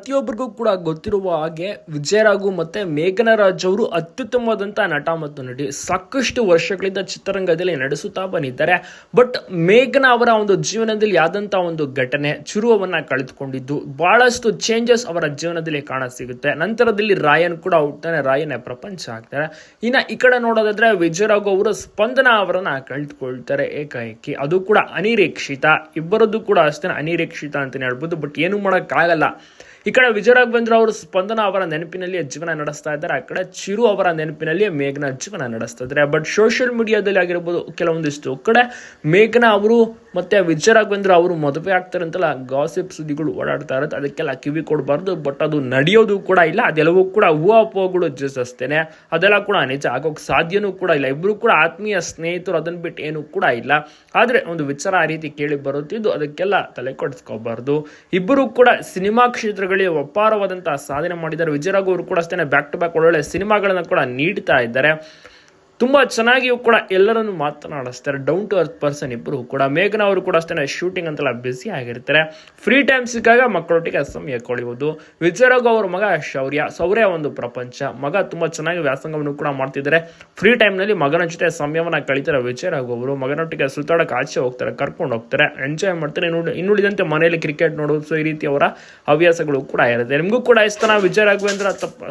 ಪ್ರತಿಯೊಬ್ಬರಿಗೂ ಕೂಡ ಗೊತ್ತಿರುವ ಹಾಗೆ ವಿಜಯರಾಘು ಮತ್ತೆ ಮೇಘನರಾಜ್ ಅವರು ಅತ್ಯುತ್ತಮವಾದಂಥ ನಟ ಮತ್ತು ನಟಿ. ಸಾಕಷ್ಟು ವರ್ಷಗಳಿಂದ ಚಿತ್ರರಂಗದಲ್ಲಿ ನಡೆಸುತ್ತಾ ಬಂದಿದ್ದಾರೆ. ಬಟ್ ಮೇಘನ ಅವರ ಒಂದು ಜೀವನದಲ್ಲಿ ಆದಂಥ ಒಂದು ಘಟನೆ ಚುರುವವನ್ನ ಕಳೆದುಕೊಂಡಿದ್ದು. ಬಹಳಷ್ಟು ಚೇಂಜಸ್ ಅವರ ಜೀವನದಲ್ಲಿ ಕಾಣ ಸಿಗುತ್ತೆ. ನಂತರದಲ್ಲಿ ರಾಯನ್ ಕೂಡ ಹುಟ್ಟಾನೆ ರಾಯನ್ ಪ್ರಪಂಚ ಆಗ್ತಾರೆ. ಇನ್ನ ಈ ಕಡೆ ನೋಡೋದಾದ್ರೆ ವಿಜಯರಾಘು ಅವರು ಸ್ಪಂದನ ಅವರನ್ನ ಕಳೆದುಕೊಳ್ತಾರೆ ಏಕಾಏಕಿ. ಅದು ಕೂಡ ಅನಿರೀಕ್ಷಿತ. ಇಬ್ಬರದ್ದು ಕೂಡ ಅಷ್ಟೇ ಅನಿರೀಕ್ಷಿತ ಅಂತಾನೆ ಹೇಳ್ಬೋದು. ಬಟ್ ಏನು ಮಾಡೋಕ್ಕಾಗಲ್ಲ. ಈ ಕಡೆ ವಿಜಯರಾಘವೇಂದ್ರ ಅವರು ಸ್ಪಂದನ ಅವರ ನೆನಪಿನಲ್ಲಿ ಜೀವನ ನಡೆಸ್ತಾ ಇದ್ದಾರೆ. ಆ ಕಡೆ ಚಿರು ಅವರ ನೆನಪಿನಲ್ಲಿ ಮೇಘನ ಜೀವನ ನಡೆಸ್ತಾ ಇದ್ದಾರೆ. ಬಟ್ ಸೋಷಿಯಲ್ ಮೀಡಿಯಾದಲ್ಲಿ ಆಗಿರ್ಬೋದು, ಕೆಲವೊಂದಿಷ್ಟು ಕಡೆ ಮೇಘನ ಅವರು ಮತ್ತೆ ವಿಜಯರಾಘವೇಂದ್ರ ಅವರು ಮದುವೆ ಆಗ್ತಾರೆ ಅಂತೆಲ್ಲ ಗಾಸಿಪ್ ಸುದ್ದಿಗಳು ಓಡಾಡ್ತಾ ಇರುತ್ತೆ. ಅದಕ್ಕೆಲ್ಲ ಕಿವಿ ಕೊಡಬಾರ್ದು ಬಟ್ ಅದು ನಡೆಯೋದು ಕೂಡ ಇಲ್ಲ. ಅದೆಲ್ಲವೂ ಕೂಡ ಹೂವಾಪೋಗಳು ಅಷ್ಟೇನೆ. ಅದೆಲ್ಲ ಕೂಡ ನಿಜ, ಆಗೋಕೆ ಸಾಧ್ಯನೂ ಕೂಡ ಇಲ್ಲ. ಇಬ್ಬರು ಕೂಡ ಆತ್ಮೀಯ ಸ್ನೇಹಿತರು ಅದನ್ನು ಬಿಟ್ಟು ಏನೂ ಕೂಡ ಇಲ್ಲ. ಆದರೆ ಒಂದು ವಿಚಾರ ಆ ರೀತಿ ಕೇಳಿ ಬರುತ್ತಿದ್ದು, ಅದಕ್ಕೆಲ್ಲ ತಲೆ ಕೊಡಿಸ್ಕೋಬಾರ್ದು. ಇಬ್ಬರು ಕೂಡ ಸಿನಿಮಾ ಕ್ಷೇತ್ರಗಳಿಗೆ ಒಪ್ಪಾರವಾದಂತಹ ಸಾಧನೆ ಮಾಡಿದ್ದಾರೆ. ವಿಜಯರಾಘು ಅವರು ಕೂಡ ಅಷ್ಟೇ ಬ್ಯಾಕ್ ಟು ಬ್ಯಾಕ್ ಒಳ್ಳೊಳ್ಳೆ ಸಿನಿಮಾಗಳನ್ನು ಕೂಡ ನೀಡ್ತಾ ಇದ್ದಾರೆ. ತುಂಬ ಚೆನ್ನಾಗಿಯೂ ಕೂಡ ಎಲ್ಲರನ್ನು ಮಾತನಾಡಿಸ್ತಾರೆ. ಡೌನ್ ಟು ಅರ್ತ್ ಪರ್ಸನ್ ಇಬ್ಬರು ಕೂಡ, ಮೇಘನ ಅವರು ಕೂಡ ಅಷ್ಟೇ ಶೂಟಿಂಗ್ ಅಂತೆಲ್ಲ ಬ್ಯುಸಿ ಆಗಿರ್ತಾರೆ. ಫ್ರೀ ಟೈಮ್ ಸಿಕ್ಕಾಗ ಮಕ್ಕಳೊಟ್ಟಿಗೆ ಸಮಯ ಕಳೆಯುವುದು ವಿಜಯರಾಘು ಅವರ ಮಗ ಶೌರ್ಯ ಶೌರ್ಯ ಒಂದು ಪ್ರಪಂಚ. ಮಗ ತುಂಬ ಚೆನ್ನಾಗಿ ವ್ಯಾಸಂಗವನ್ನು ಕೂಡ ಮಾಡ್ತಿದ್ದಾರೆ. ಫ್ರೀ ಟೈಮ್ನಲ್ಲಿ ಮಗನ ಜೊತೆ ಸಮಯವನ್ನು ಕಳೀತಾರೆ ವಿಜಯರಾಘು ಅವರು. ಮಗನೊಟ್ಟಿಗೆ ಸುತ್ತಾಡಕ್ಕೆ ಆಚೆ ಹೋಗ್ತಾರೆ, ಕರ್ಕೊಂಡು ಹೋಗ್ತಾರೆ. ಎಂಜಾಯ್ ಮಾಡ್ತಾರೆ. ಇನ್ನು ಇನ್ನುಳಿದಂತೆ ಮನೆಯಲ್ಲಿ ಕ್ರಿಕೆಟ್ ನೋಡೋದು ಸೊ ಈ ರೀತಿ ಅವರ ಹವ್ಯಾಸಗಳು ಕೂಡ ಇರುತ್ತೆ. ನಿಮಗೂ ಕೂಡ ಇಷ್ಟ ವಿಜಯ ತಪ್ಪ